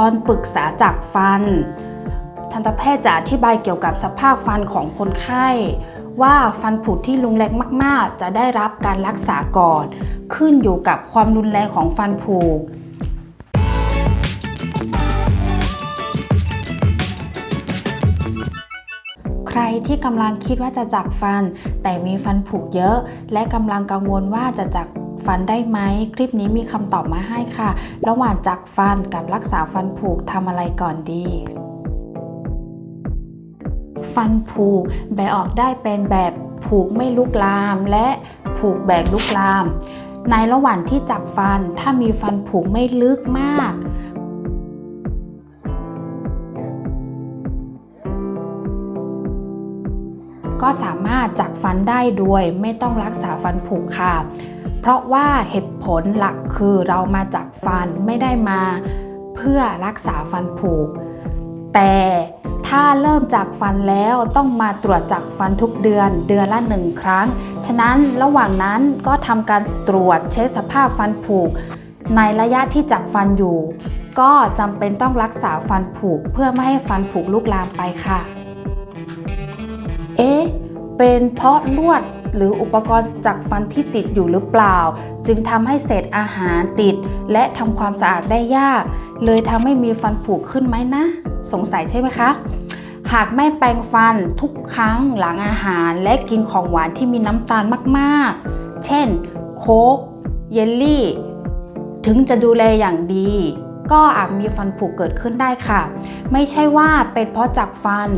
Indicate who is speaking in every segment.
Speaker 1: ตอนปรึกษาจากฟัน ทันตแพทย์จะอธิบายเกี่ยวกับสภาพฟันของคนไข้ ว่าฟันผุที่รุนแรงมาก ๆ จะได้รับการรักษาก่อน ขึ้นอยู่กับความรุนแรงของฟันผุใครที่กำลังคิดว่าจะจักฟัน แต่มีฟันผุเยอะ และกำลังกังวลว่าจะจัก ฟันได้ไหม คลิปนี้มีคำตอบมาให้ค่ะ ระหว่างจักฟันกับรักษาฟันผุทำอะไรก่อนดีฟันผุแบ่ออกได้เป็นแบบผูกไม่ลุกลาม และผูกแบบลุกลาม ในระหว่างที่จักฟันถ้ามีฟันผุไม่ลึกมาก ก็สามารถจักฟันได้โดยไม่ต้องรักษาฟันผุค่ะ เพราะว่าเหตุผลหลักคือเรามาจักฟันไม่ได้มาเพื่อรักษาฟันผุแต่ถ้าเริ่มจากฟันแล้วต้องมาตรวจจักฟันทุกเดือนเดือนละหนึ่งครั้ง ฉะนั้นระหว่างนั้นก็ทำการตรวจเช็คสภาพฟันผุในระยะที่จักฟันอยู่ ก็จำเป็นต้องรักษาฟันผุเพื่อไม่ให้ฟันผุลุกลามไปค่ะ เอ๊ะ เป็นเพราะลวด หรืออุปกรณ์จักฟันที่ติดอยู่หรือเปล่า จึงทำให้เศษอาหารติด และทำความสะอาดได้ยาก เลยทำให้มีฟันผุขึ้นไหมนะ สงสัยใช่ไหมคะหากไม่แปรงฟันทุกครั้งหลังอาหารและกินของหวานที่มีน้ำตาลมากๆ เช่น โค้ก เยลลี่ ถึงจะดูแลอย่างดี ก็อาจมีฟันผุเกิดขึ้นได้ค่ะ ไม่ใช่ว่าเป็นเพราะจักฟัน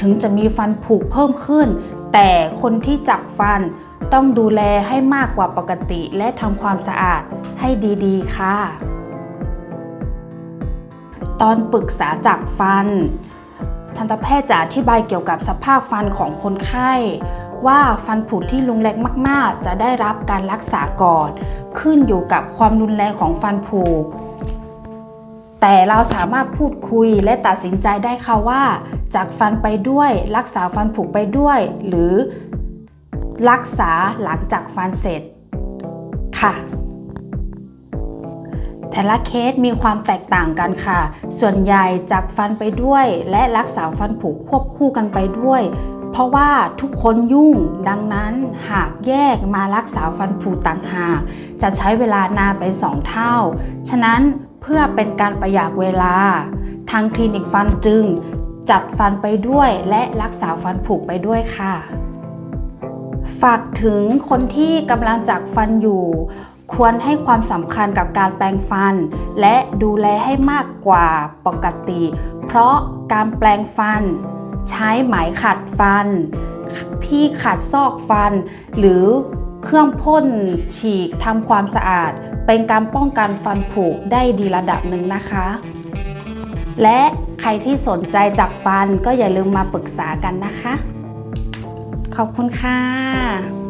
Speaker 1: ถึงจะมีฟันผุเพิ่มขึ้น แต่คนที่จักฟันต้องดูแลให้มากกว่าปกติ และทำความสะอาดให้ดีๆ ค่ะ ตอนปรึกษาจากฟัน ทันตแพทย์จะอธิบายเกี่ยวกับสภาพฟันของคนไข้ ว่าฟันผุที่รุนแรงมาก ๆ จะได้รับการรักษาก่อน ขึ้นอยู่กับความรุนแรงของฟันผุ แต่เราสามารถพูดคุยและตัดสินใจได้ค่ะว่า จากฟันไปด้วย รักษาฟันผุไปด้วย หรือรักษาหลังจากฟันเสร็จค่ะแต่ละเคสมีความแตกต่างกันค่ะ ส่วนใหญ่จากฟันไปด้วย และรักษาฟันผุควบคู่กันไปด้วย เพราะว่าทุกคนยุ่ง ดังนั้นหากแยกมารักษาฟันผุต่างหาก จะใช้เวลานานเป็น2เท่า ฉะนั้น เพื่อเป็นการประหยัดเวลา ทางคลินิกฟันจึง จัดฟันไปด้วยและรักษาฟันผุไปด้วยค่ะ ฝากถึงคนที่กำลังจักฟันอยู่ ควรให้ความสำคัญกับการแปรงฟัน และดูแลให้มากกว่าปกติ เพราะการแปรงฟัน ใช้ไหมขัดฟัน ที่ขัดซอกฟัน หรือ เครื่องพ่นฉีกทำความสะอาด เป็นการป้องกันฟันผุได้ดีระดับหนึ่งนะคะ และใครที่สนใจจับฟันก็อย่าลืมมาปรึกษากันนะคะ ขอบคุณค่ะ